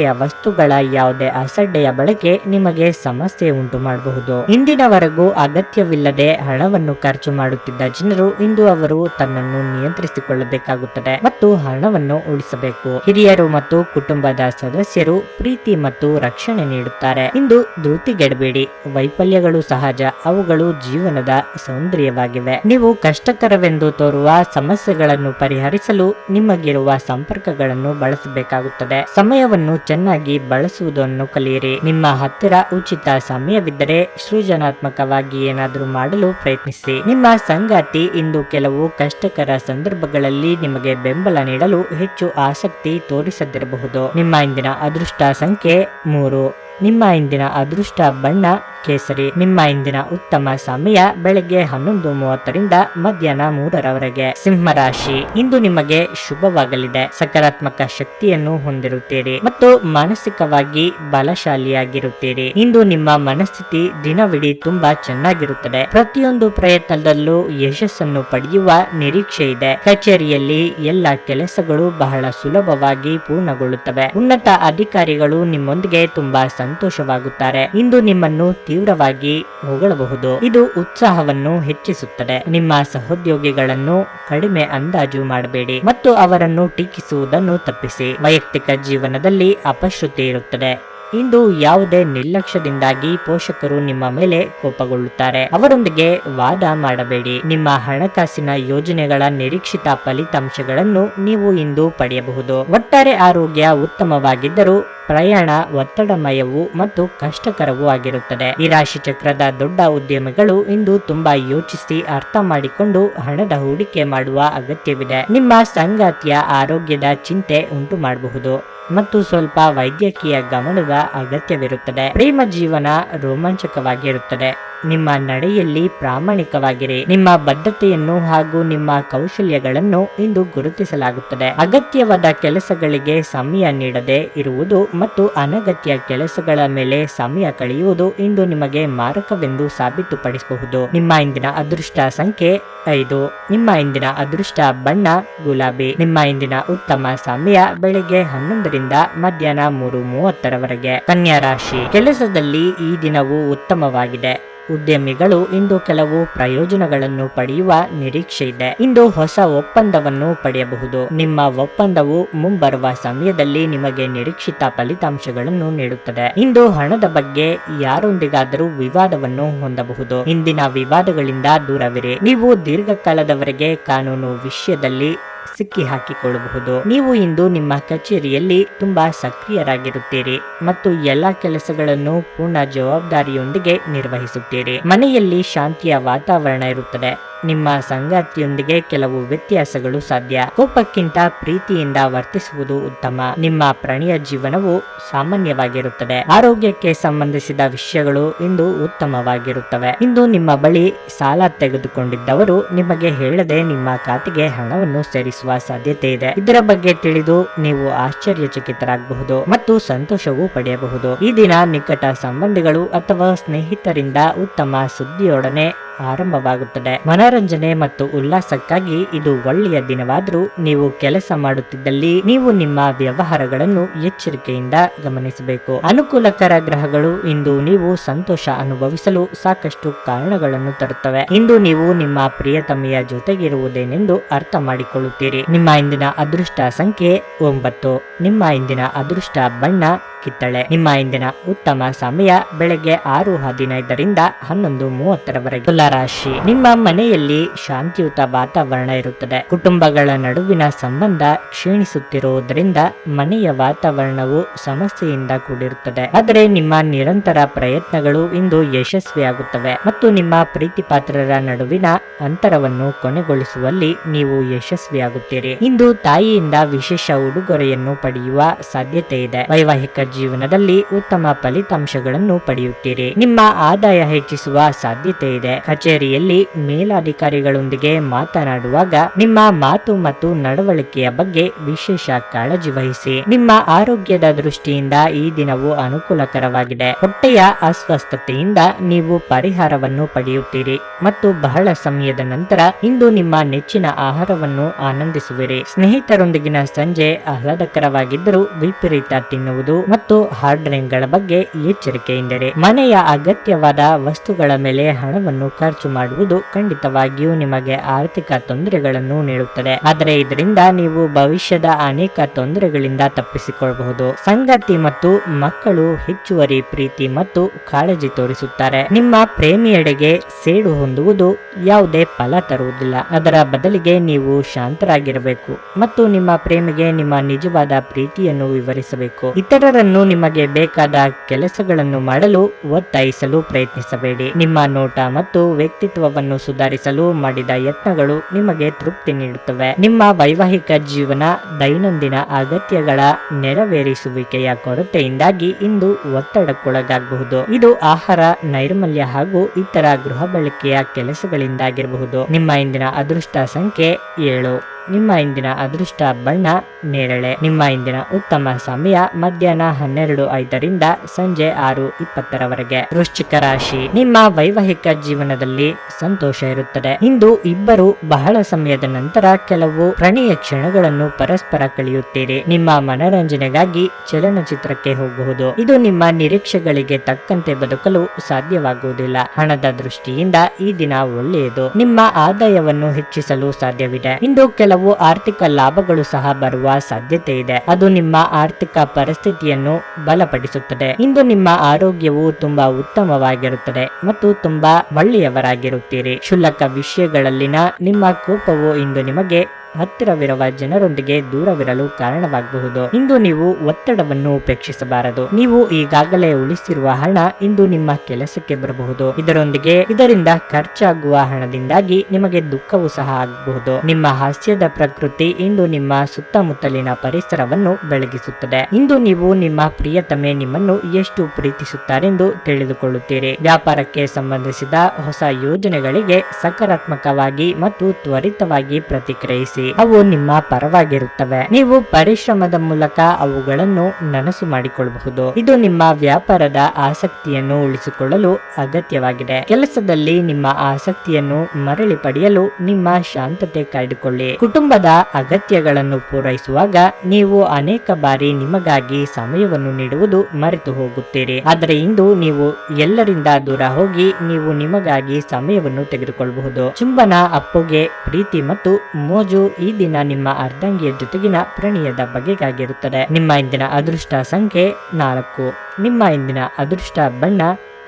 ಬಳಕೆಯ ವಸ್ತುಗಳ ಯಾವುದೇ ಅಸಡ್ಡೆಯ ಬಳಕೆ ನಿಮಗೆ ಸಮಸ್ಯೆ ಉಂಟು ಮಾಡಬಹುದು. ಇಂದಿನವರೆಗೂ ಅಗತ್ಯವಿಲ್ಲದೆ ಹಣವನ್ನು ಖರ್ಚು ಮಾಡುತ್ತಿದ್ದ ಜನರು ಇಂದು ಅವರು ತನ್ನನ್ನು ನಿಯಂತ್ರಿಸಿಕೊಳ್ಳಬೇಕಾಗುತ್ತದೆ ಮತ್ತು ಹಣವನ್ನು ಉಳಿಸಬೇಕು. ಹಿರಿಯರು ಮತ್ತು ಕುಟುಂಬದ ಸದಸ್ಯರು ಪ್ರೀತಿ ಮತ್ತು ರಕ್ಷಣೆ ನೀಡುತ್ತಾರೆ. ಇಂದು ಧೃತಿಗೆಡಬೇಡಿ ವೈಫಲ್ಯಗಳು ಸಹಜ, ಅವುಗಳು ಜೀವನದ ಸೌಂದರ್ಯವಾಗಿವೆ. ನೀವು ಕಷ್ಟಕರವೆಂದು ತೋರುವ ಸಮಸ್ಯೆಗಳನ್ನು ಪರಿಹರಿಸಲು ನಿಮಗಿರುವ ಸಂಪರ್ಕಗಳನ್ನು ಬಳಸಬೇಕಾಗುತ್ತದೆ. ಸಮಯವನ್ನು ಚೆನ್ನಾಗಿ ಬಳಸುವುದನ್ನು ಕಲಿಯಿರಿ. ನಿಮ್ಮ ಹತ್ತಿರ ಉಚಿತ ಸಮಯವಿದ್ದರೆ ಸೃಜನಾತ್ಮಕವಾಗಿ ಏನಾದರೂ ಮಾಡಲು ಪ್ರಯತ್ನಿಸಿ. ನಿಮ್ಮ ಸಂಗಾತಿ ಇಂದು ಕೆಲವು ಕಷ್ಟಕರ ಸಂದರ್ಭಗಳಲ್ಲಿ ನಿಮಗೆ ಬೆಂಬಲ ನೀಡಲು ಹೆಚ್ಚು ಆಸಕ್ತಿ ತೋರಿಸದಿರಬಹುದು. ನಿಮ್ಮ ಇಂದಿನ ಅದೃಷ್ಟ ಸಂಖ್ಯೆ ಮೂರು. ನಿಮ್ಮ ಇಂದಿನ ಅದೃಷ್ಟ ಬಣ್ಣ ಕೇಸರಿ. ನಿಮ್ಮ ಇಂದಿನ ಉತ್ತಮ ಸಮಯ ಬೆಳಗ್ಗೆ ಹನ್ನೊಂದು ಮೂವತ್ತರಿಂದ ಮಧ್ಯಾಹ್ನ ಮೂರರವರೆಗೆ. ಸಿಂಹರಾಶಿ. ಇಂದು ನಿಮಗೆ ಶುಭವಾಗಲಿದೆ. ಸಕಾರಾತ್ಮಕ ಶಕ್ತಿಯನ್ನು ಹೊಂದಿರುತ್ತೀರಿ ಮತ್ತು ಮಾನಸಿಕವಾಗಿ ಬಲಶಾಲಿಯಾಗಿರುತ್ತೀರಿ. ಇಂದು ನಿಮ್ಮ ಮನಸ್ಥಿತಿ ದಿನವಿಡೀ ತುಂಬಾ ಚೆನ್ನಾಗಿರುತ್ತದೆ. ಪ್ರತಿಯೊಂದು ಪ್ರಯತ್ನದಲ್ಲೂ ಯಶಸ್ಸನ್ನು ಪಡೆಯುವ ನಿರೀಕ್ಷೆ ಇದೆ. ಕಚೇರಿಯಲ್ಲಿ ಎಲ್ಲ ಕೆಲಸಗಳು ಬಹಳ ಸುಲಭವಾಗಿ ಪೂರ್ಣಗೊಳ್ಳುತ್ತವೆ. ಉನ್ನತ ಅಧಿಕಾರಿಗಳು ನಿಮ್ಮೊಂದಿಗೆ ತುಂಬಾ ಸಂತೋಷವಾಗುತ್ತಾರೆ. ಇಂದು ನಿಮ್ಮನ್ನು ತೀವ್ರವಾಗಿ ಹೊಗಳಬಹುದು. ಇದು ಉತ್ಸಾಹವನ್ನು ಹೆಚ್ಚಿಸುತ್ತದೆ. ನಿಮ್ಮ ಸಹೋದ್ಯೋಗಿಗಳನ್ನು ಕಡಿಮೆ ಅಂದಾಜು ಮಾಡಬೇಡಿ ಮತ್ತು ಅವರನ್ನು ಟೀಕಿಸುವುದನ್ನು ತಪ್ಪಿಸಿ. ವೈಯಕ್ತಿಕ ಜೀವನದಲ್ಲಿ ಅಪಶ್ರುತಿ ಇರುತ್ತದೆ. ಇಂದು ಯಾವುದೇ ನಿರ್ಲಕ್ಷ್ಯದಿಂದಾಗಿ ಪೋಷಕರು ನಿಮ್ಮ ಮೇಲೆ ಕೋಪಗೊಳ್ಳುತ್ತಾರೆ. ಅವರೊಂದಿಗೆ ವಾದ ಮಾಡಬೇಡಿ. ನಿಮ್ಮ ಹಣಕಾಸಿನ ಯೋಜನೆಗಳ ನಿರೀಕ್ಷಿತ ಫಲಿತಾಂಶಗಳನ್ನು ನೀವು ಇಂದು ಪಡೆಯಬಹುದು. ಒಟ್ಟಾರೆ ಆರೋಗ್ಯ ಉತ್ತಮವಾಗಿದ್ದರೂ ಪ್ರಯಾಣ ಒತ್ತಡಮಯವು ಮತ್ತು ಕಷ್ಟಕರವೂ ಆಗಿರುತ್ತದೆ. ಈ ರಾಶಿ ಚಕ್ರದ ದೊಡ್ಡ ಉದ್ಯಮಿಗಳು ಇಂದು ತುಂಬಾ ಯೋಚಿಸಿ ಅರ್ಥ ಮಾಡಿಕೊಂಡು ಹಣದ ಹೂಡಿಕೆ ಮಾಡುವ ಅಗತ್ಯವಿದೆ. ನಿಮ್ಮ ಸಂಗಾತಿಯ ಆರೋಗ್ಯದ ಚಿಂತೆ ಉಂಟು ಮಾಡಬಹುದು ಮತ್ತು ಸ್ವಲ್ಪ ವೈದ್ಯಕೀಯ ಗಮನದ ಅಗತ್ಯವಿರುತ್ತದೆ. ಪ್ರೇಮ ಜೀವನ ರೋಮಾಂಚಕವಾಗಿರುತ್ತದೆ. ನಿಮ್ಮ ನಡೆಯಲ್ಲಿ ಪ್ರಾಮಾಣಿಕವಾಗಿರಿ. ನಿಮ್ಮ ಬದ್ಧತೆಯನ್ನು ಹಾಗೂ ನಿಮ್ಮ ಕೌಶಲ್ಯಗಳನ್ನು ಇಂದು ಗುರುತಿಸಲಾಗುತ್ತದೆ. ಅಗತ್ಯವಾದ ಕೆಲಸಗಳಿಗೆ ಸಮಯ ನೀಡದೆ ಇರುವುದು ಮತ್ತು ಅನಗತ್ಯ ಕೆಲಸಗಳ ಮೇಲೆ ಸಮಯ ಕಳೆಯುವುದು ಇಂದು ನಿಮಗೆ ಮಾರಕವೆಂದು ಸಾಬೀತುಪಡಿಸಬಹುದು. ನಿಮ್ಮ ಇಂದಿನ ಅದೃಷ್ಟ ಸಂಖ್ಯೆ ಐದು. ನಿಮ್ಮ ಇಂದಿನ ಅದೃಷ್ಟ ಬಣ್ಣ, ಗುಲಾಬಿ. ನಿಮ್ಮ ಇಂದಿನ ಉತ್ತಮ ಸಮಯ ಬೆಳಿಗ್ಗೆ ಹನ್ನೊಂದರಿಂದ ಮಧ್ಯಾಹ್ನ ಮೂರು ಮೂವತ್ತರವರೆಗೆ. ಕನ್ಯಾ ರಾಶಿ. ಕೆಲಸದಲ್ಲಿ ಈ ದಿನವು ಉತ್ತಮವಾಗಿದೆ. ಉದ್ಯಮಿಗಳು ಇಂದು ಕೆಲವು ಪ್ರಯೋಜನಗಳನ್ನು ಪಡೆಯುವ ನಿರೀಕ್ಷೆ ಇದೆ. ಇಂದು ಹೊಸ ಒಪ್ಪಂದವನ್ನು ಪಡೆಯಬಹುದು. ನಿಮ್ಮ ಒಪ್ಪಂದವು ಮುಂಬರುವ ಸಮಯದಲ್ಲಿ ನಿಮಗೆ ನಿರೀಕ್ಷಿತ ಫಲಿತಾಂಶಗಳನ್ನು ನೀಡುತ್ತದೆ. ಇಂದು ಹಣದ ಬಗ್ಗೆ ಯಾರೊಂದಿಗಾದರೂ ವಿವಾದವನ್ನು ಹೊಂದಬಹುದು. ಇಂದಿನ ವಿವಾದಗಳಿಂದ ದೂರವಿರಿ. ನೀವು ದೀರ್ಘಕಾಲದವರೆಗೆ ಕಾನೂನು ವಿಷಯದಲ್ಲಿ ಸಿಕ್ಕಿ ಹಾಕಿಕೊಳ್ಳಬಹುದು. ನೀವು ಇಂದು ನಿಮ್ಮ ಕಚೇರಿಯಲ್ಲಿ ತುಂಬಾ ಸಕ್ರಿಯರಾಗಿರುತ್ತೀರಿ ಮತ್ತು ಎಲ್ಲಾ ಕೆಲಸಗಳನ್ನು ಪೂರ್ಣ ಜವಾಬ್ದಾರಿಯೊಂದಿಗೆ ನಿರ್ವಹಿಸುತ್ತೀರಿ. ಮನೆಯಲ್ಲಿ ಶಾಂತಿಯ ವಾತಾವರಣ ಇರುತ್ತದೆ. ನಿಮ್ಮ ಸಂಗಾತಿಯೊಂದಿಗೆ ಕೆಲವು ವ್ಯತ್ಯಾಸಗಳು ಸಾಧ್ಯ. ಕೋಪಕ್ಕಿಂತ ಪ್ರೀತಿಯಿಂದ ವರ್ತಿಸುವುದು ಉತ್ತಮ. ನಿಮ್ಮ ಪ್ರಣಯ ಜೀವನವು ಸಾಮಾನ್ಯವಾಗಿರುತ್ತದೆ. ಆರೋಗ್ಯಕ್ಕೆ ಸಂಬಂಧಿಸಿದ ವಿಷಯಗಳು ಇಂದು ಉತ್ತಮವಾಗಿರುತ್ತವೆ. ಇಂದು ನಿಮ್ಮ ಬಳಿ ಸಾಲ ತೆಗೆದುಕೊಂಡಿದ್ದವರು ನಿಮಗೆ ಹೇಳದೆ ನಿಮ್ಮ ಖಾತೆಗೆ ಹಣವನ್ನು ಸೇರಿಸುವ ಸಾಧ್ಯತೆ ಇದೆ. ಇದರ ಬಗ್ಗೆ ತಿಳಿದು ನೀವು ಆಶ್ಚರ್ಯಚಕಿತರಾಗಬಹುದು ಮತ್ತು ಸಂತೋಷವೂ ಪಡೆಯಬಹುದು. ಈ ದಿನ ನಿಕಟ ಸಂಬಂಧಿಗಳು ಅಥವಾ ಸ್ನೇಹಿತರಿಂದ ಉತ್ತಮ ಸುದ್ದಿಯೊಡನೆ ಆರಂಭವಾಗುತ್ತದೆ. ಮನೋರಂಜನೆ ಮತ್ತು ಉಲ್ಲಾಸಕ್ಕಾಗಿ ಇದು ಒಳ್ಳೆಯ ದಿನವಾದರೂ ನೀವು ಕೆಲಸ ಮಾಡುತ್ತಿದ್ದಲ್ಲಿ ನೀವು ನಿಮ್ಮ ವ್ಯವಹಾರಗಳನ್ನು ಎಚ್ಚರಿಕೆಯಿಂದ ಗಮನಿಸಬೇಕು. ಅನುಕೂಲಕರ ಗ್ರಹಗಳು ಇಂದು ನೀವು ಸಂತೋಷ ಅನುಭವಿಸಲು ಸಾಕಷ್ಟು ಕಾರಣಗಳನ್ನು ತರುತ್ತವೆ. ಇಂದು ನೀವು ನಿಮ್ಮ ಪ್ರಿಯತಮೆಯ ಜೊತೆಗಿರುವುದೇನೆಂದು ಅರ್ಥ ಮಾಡಿಕೊಳ್ಳುತ್ತೀರಿ. ನಿಮ್ಮ ಇಂದಿನ ಅದೃಷ್ಟ ಸಂಖ್ಯೆ ಒಂಬತ್ತು. ನಿಮ್ಮ ಇಂದಿನ ಅದೃಷ್ಟ ಬಣ್ಣ ಕಿತ್ತಳೆ ನಿಮ್ಮ ಇಂದಿನ ಉತ್ತಮ ಸಮಯ ಬೆಳಗ್ಗೆ ಆರು ಹದಿನೈದರಿಂದ ಹನ್ನೊಂದು ಮೂವತ್ತರವರೆಗೆ. ತುಲಾರಾಶಿ ನಿಮ್ಮ ಮನೆಯಲ್ಲಿ ಶಾಂತಿಯುತ ವಾತಾವರಣ ಇರುತ್ತದೆ. ಕುಟುಂಬಗಳ ನಡುವಿನ ಸಂಬಂಧ ಕ್ಷೀಣಿಸುತ್ತಿರುವುದರಿಂದ ಮನೆಯ ವಾತಾವರಣವು ಸಮಸ್ಯೆಯಿಂದ ಕೂಡಿರುತ್ತದೆ. ಆದರೆ ನಿಮ್ಮ ನಿರಂತರ ಪ್ರಯತ್ನಗಳು ಇಂದು ಯಶಸ್ವಿಯಾಗುತ್ತವೆ. ಮತ್ತು ನಿಮ್ಮ ಪ್ರೀತಿ ಪಾತ್ರರ ನಡುವಿನ ಅಂತರವನ್ನು ಕೊನೆಗೊಳಿಸುವಲ್ಲಿ ನೀವು ಯಶಸ್ವಿಯಾಗುತ್ತೀರಿ. ಇಂದು ತಾಯಿಯಿಂದ ವಿಶೇಷ ಉಡುಗೊರೆಯನ್ನು ಪಡೆಯುವ ಸಾಧ್ಯತೆ ಇದೆ ವೈವಾಹಿಕ ಜೀವನದಲ್ಲಿ ಉತ್ತಮ ಫಲಿತಾಂಶಗಳನ್ನು ಪಡೆಯುತ್ತೀರಿ. ನಿಮ್ಮ ಆದಾಯ ಹೆಚ್ಚಿಸುವ ಸಾಧ್ಯತೆ ಇದೆ. ಕಚೇರಿಯಲ್ಲಿ ಮೇಲಾಧಿಕಾರಿಗಳೊಂದಿಗೆ ಮಾತನಾಡುವಾಗ ನಿಮ್ಮ ಮಾತು ಮತ್ತು ನಡವಳಿಕೆಯ ಬಗ್ಗೆ ವಿಶೇಷ ಕಾಳಜಿ ವಹಿಸಿ. ನಿಮ್ಮ ಆರೋಗ್ಯದ ದೃಷ್ಟಿಯಿಂದ ಈ ದಿನವು ಅನುಕೂಲಕರವಾಗಿದೆ. ಹೊಟ್ಟೆಯ ಅಸ್ವಸ್ಥತೆಯಿಂದ ನೀವು ಪರಿಹಾರವನ್ನು ಪಡೆಯುತ್ತೀರಿ ಮತ್ತು ಬಹಳ ಸಮಯದ ನಂತರ ಇಂದು ನಿಮ್ಮ ನೆಚ್ಚಿನ ಆಹಾರವನ್ನು ಆನಂದಿಸುವಿರಿ. ಸ್ನೇಹಿತರೊಂದಿಗಿನ ಸಂಜೆ ಆಹ್ಲಾದಕರವಾಗಿದ್ದರೂ ವಿಪರೀತ ತಿನ್ನುವುದು ಮತ್ತು ಹಾರ್ಡ್ ಡ್ರಿಂಕ್ಗಳ ಬಗ್ಗೆ ಎಚ್ಚರಿಕೆಯಿಂದರೆ. ಮನೆಯ ಅಗತ್ಯವಾದ ವಸ್ತುಗಳ ಮೇಲೆ ಹಣವನ್ನು ಖರ್ಚು ಮಾಡುವುದು ಖಂಡಿತವಾಗಿಯೂ ನಿಮಗೆ ಆರ್ಥಿಕ ತೊಂದರೆಗಳನ್ನು ನೀಡುತ್ತದೆ. ಆದರೆ ಇದರಿಂದ ನೀವು ಭವಿಷ್ಯದ ಅನೇಕ ತೊಂದರೆಗಳಿಂದ ತಪ್ಪಿಸಿಕೊಳ್ಳಬಹುದು. ಸಂಗತಿ ಮತ್ತು ಮಕ್ಕಳು ಹೆಚ್ಚುವರಿ ಪ್ರೀತಿ ಮತ್ತು ಕಾಳಜಿ ತೋರಿಸುತ್ತಾರೆ. ನಿಮ್ಮ ಪ್ರೇಮಿಯಡೆಗೆ ಸೇಡು ಹೊಂದುವುದು ಯಾವುದೇ ಫಲ ತರುವುದಿಲ್ಲ. ಅದರ ಬದಲಿಗೆ ನೀವು ಶಾಂತರಾಗಿರಬೇಕು ಮತ್ತು ನಿಮ್ಮ ಪ್ರೇಮಿಗೆ ನಿಮ್ಮ ನಿಜವಾದ ಪ್ರೀತಿಯನ್ನು ವಿವರಿಸಬೇಕು. ಇತರರನ್ನು ನಿಮಗೆ ಬೇಕಾದ ಕೆಲಸಗಳನ್ನು ಮಾಡಲು ಒತ್ತಾಯಿಸಲು ಪ್ರಯತ್ನಿಸಬೇಡಿ. ನಿಮ್ಮ ನೋಟ ಮತ್ತು ವ್ಯಕ್ತಿತ್ವವನ್ನು ಸುಧಾರಿಸಲು ಮಾಡಿದ ಯತ್ನಗಳು ನಿಮಗೆ ತೃಪ್ತಿ ನೀಡುತ್ತವೆ. ನಿಮ್ಮ ವೈವಾಹಿಕ ಜೀವನ ದೈನಂದಿನ ಅಗತ್ಯಗಳ ನೆರವೇರಿಸುವಿಕೆಯ ಕೊರತೆಯಿಂದಾಗಿ ಇಂದು ಒತ್ತಡಕ್ಕೊಳಗಾಗಬಹುದು. ಇದು ಆಹಾರ, ನೈರ್ಮಲ್ಯ ಹಾಗೂ ಇತರ ಗೃಹ ಬಳಕೆಯ ಕೆಲಸಗಳಿಂದಾಗಿರಬಹುದು. ನಿಮ್ಮ ಇಂದಿನ ಅದೃಷ್ಟ ಸಂಖ್ಯೆ ಏಳು. ನಿಮ್ಮ ಇಂದಿನ ಅದೃಷ್ಟ ಬಣ್ಣ ನೇರಳೆ. ನಿಮ್ಮ ಇಂದಿನ ಉತ್ತಮ ಸಮಯ ಮಧ್ಯಾಹ್ನ ಹನ್ನೆರಡು ಐದರಿಂದ ಸಂಜೆ ಆರು ಇಪ್ಪತ್ತರವರೆಗೆ. ವೃಶ್ಚಿಕ ರಾಶಿ. ನಿಮ್ಮ ವೈವಾಹಿಕ ಜೀವನದಲ್ಲಿ ಸಂತೋಷ ಇರುತ್ತದೆ. ಇಂದು ಇಬ್ಬರು ಬಹಳ ಸಮಯದ ನಂತರ ಕೆಲವು ಪ್ರಣಯ ಕ್ಷಣಗಳನ್ನು ಪರಸ್ಪರ ಕಳೆಯುತ್ತೀರಿ. ನಿಮ್ಮ ಮನರಂಜನೆಗಾಗಿ ಚಲನಚಿತ್ರಕ್ಕೆ ಹೋಗಬಹುದು. ಇದು ನಿಮ್ಮ ನಿರೀಕ್ಷೆಗಳಿಗೆ ತಕ್ಕಂತೆ ಬದುಕಲು ಸಾಧ್ಯವಾಗುವುದಿಲ್ಲ. ಹಣದ ದೃಷ್ಟಿಯಿಂದ ಈ ದಿನ ಒಳ್ಳೆಯದು. ನಿಮ್ಮ ಆದಾಯವನ್ನು ಹೆಚ್ಚಿಸಲು ಸಾಧ್ಯವಿದೆ. ಇಂದು ಕೆಲವು ಆರ್ಥಿಕ ಲಾಭಗಳು ಸಹ ಬರುವ ಸಾಧ್ಯತೆ ಇದೆ. ಅದು ನಿಮ್ಮ ಆರ್ಥಿಕ ಪರಿಸ್ಥಿತಿಯನ್ನು ಬಲಪಡಿಸುತ್ತದೆ. ಇಂದು ನಿಮ್ಮ ಆರೋಗ್ಯವು ತುಂಬಾ ಉತ್ತಮವಾಗಿರುತ್ತದೆ ಮತ್ತು ತುಂಬಾ ಒಳ್ಳೆಯವರಾಗಿರುತ್ತೀರಿ. ಕ್ಷುಲ್ಲಕ ವಿಷಯಗಳಲ್ಲಿನ ನಿಮ್ಮ ಕೋಪವು ಇಂದು ನಿಮಗೆ ಹತ್ತಿರವಿರುವ ಜನರೊಂದಿಗೆ ದೂರವಿರಲು ಕಾರಣವಾಗಬಹುದು. ಇಂದು ನೀವು ಒತ್ತಡವನ್ನು ಉಪೇಕ್ಷಿಸಬಾರದು. ನೀವು ಈಗಾಗಲೇ ಉಳಿಸಿರುವ ಹಣ ಇಂದು ನಿಮ್ಮ ಕೆಲಸಕ್ಕೆ ಬರಬಹುದು. ಇದರೊಂದಿಗೆ ಇದರಿಂದ ಖರ್ಚಾಗುವ ಹಣದಿಂದಾಗಿ ನಿಮಗೆ ದುಃಖವೂ ಸಹ ಆಗಬಹುದು. ನಿಮ್ಮ ಹಾಸ್ಯದ ಪ್ರಕೃತಿ ಇಂದು ನಿಮ್ಮ ಸುತ್ತಮುತ್ತಲಿನ ಪರಿಸರವನ್ನು ಬೆಳಗಿಸುತ್ತದೆ. ಇಂದು ನೀವು ನಿಮ್ಮ ಪ್ರಿಯತಮೆ ನಿಮ್ಮನ್ನು ಎಷ್ಟು ಪ್ರೀತಿಸುತ್ತಾರೆಂದು ತಿಳಿದುಕೊಳ್ಳುತ್ತೀರಿ. ವ್ಯಾಪಾರಕ್ಕೆ ಸಂಬಂಧಿಸಿದ ಹೊಸ ಯೋಜನೆಗಳಿಗೆ ಸಕಾರಾತ್ಮಕವಾಗಿ ಮತ್ತು ತ್ವರಿತವಾಗಿ ಪ್ರತಿಕ್ರಿಯಿಸಿ. ಅವು ನಿಮ್ಮ ಪರವಾಗಿರುತ್ತವೆ. ನೀವು ಪರಿಶ್ರಮದ ಮೂಲಕ ಅವುಗಳನ್ನು ನನಸು ಮಾಡಿಕೊಳ್ಳಬಹುದು. ಇದು ನಿಮ್ಮ ವ್ಯಾಪಾರದ ಆಸಕ್ತಿಯನ್ನು ಉಳಿಸಿಕೊಳ್ಳಲು ಅಗತ್ಯವಾಗಿದೆ. ಕೆಲಸದಲ್ಲಿ ನಿಮ್ಮ ಆಸಕ್ತಿಯನ್ನು ಮರಳಿ ಪಡೆಯಲು ನಿಮ್ಮ ಶಾಂತತೆ ಕಾಯ್ದುಕೊಳ್ಳಿ. ಕುಟುಂಬದ ಅಗತ್ಯಗಳನ್ನು ಪೂರೈಸುವಾಗ ನೀವು ಅನೇಕ ಬಾರಿ ನಿಮಗಾಗಿ ಸಮಯವನ್ನು ನೀಡುವುದು ಮರೆತು ಹೋಗುತ್ತೀರಿ. ಆದರೆ ಇಂದು ನೀವು ಎಲ್ಲರಿಂದ ದೂರ ಹೋಗಿ ನೀವು ನಿಮಗಾಗಿ ಸಮಯವನ್ನು ತೆಗೆದುಕೊಳ್ಳಬಹುದು. ಚುಂಬನ ಅಪ್ಪುಗೆ ಪ್ರೀತಿ ಮತ್ತು ಮೋಜು ಈ ದಿನ ನಿಮ್ಮ ಅರ್ಧಂಗಿಯ ಜೊತೆಗಿನ ಪ್ರಣಯದ ಬಗೆಗಾಗಿರುತ್ತದೆ. ನಿಮ್ಮ ಇಂದಿನ ಅದೃಷ್ಟ ಸಂಖ್ಯೆ ನಾಲ್ಕು. ನಿಮ್ಮ ಇಂದಿನ ಅದೃಷ್ಟ ಬಣ್ಣ